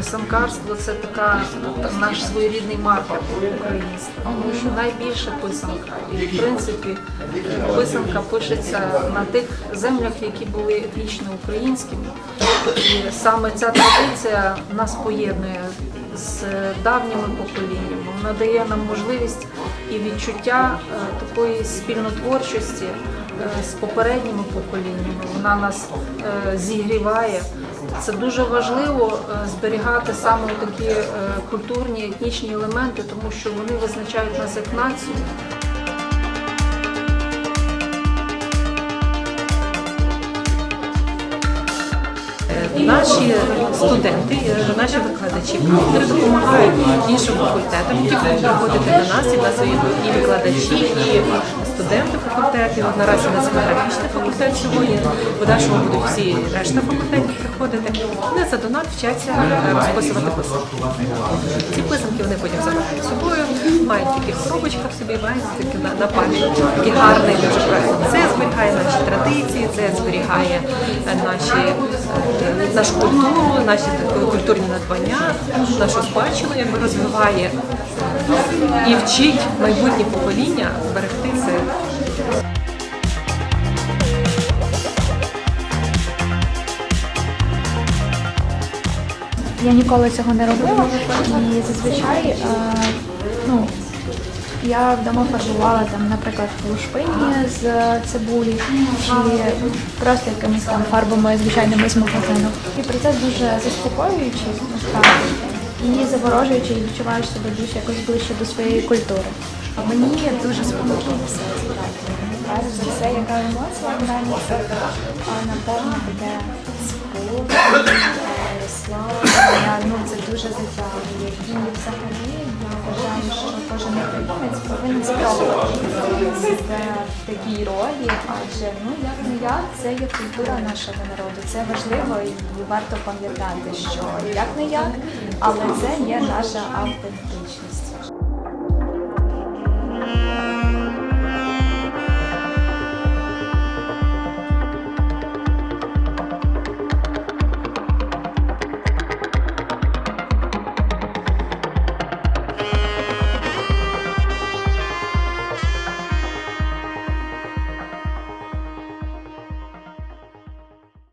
писанкарство це така наш своєрідний маркер українства, тому що найбільше писанка. І в принципі писанка пишеться на тих землях, які були етнічно українськими. І саме ця традиція нас поєднує з давніми поколіннями. Вона дає нам можливість і відчуття е, такої спільнотворчості з попередніми поколіннями. Вона нас е, зігріває. Це дуже важливо е, зберігати саме такі е, культурні етнічні елементи, тому що вони визначають нас як націю. Наші студенти, е, наші викладачі кафедри допомагають іншим факультетам, які будуть приходити до нас, і в нас і викладачі, і студенти факультетів. Наразі у нас географічний факультет сьогодні. В подальшому будуть всі решта факультетів приходити. Вони за донат вчаться е, розписувати писанки. Ці писанки вони потім забирають собою, мають в таких коробочках собі, мають такі на, на пам'ять. Такий гарний дуже проект. Це зберігає наші традиції, це зберігає е, наші, нашу культуру, наші культурні надбання, нашу спадщину якби розвиває і вчить майбутнє покоління берегти це. Я ніколи цього не робила і зазвичай е, ну, я вдома фарбувала там, наприклад, лушпині з цибулі чи просто якимись там фарбами звичайними з магазину. І процес дуже заспокоюючий насправді і заворожуючий, і відчуваєш себе більш якось ближче до своєї культури. А мені дуже все Перш за все, яка емоція а, напевно таке спокій, е, слава, ну це дуже затягує. І взагалі я вважаю, що кожен українець повинен спробувати в такій ролі, адже ну як не як, це є культура нашого народу. Це важливо і варто пам'ятати, що як не як, але це є наша автентичність.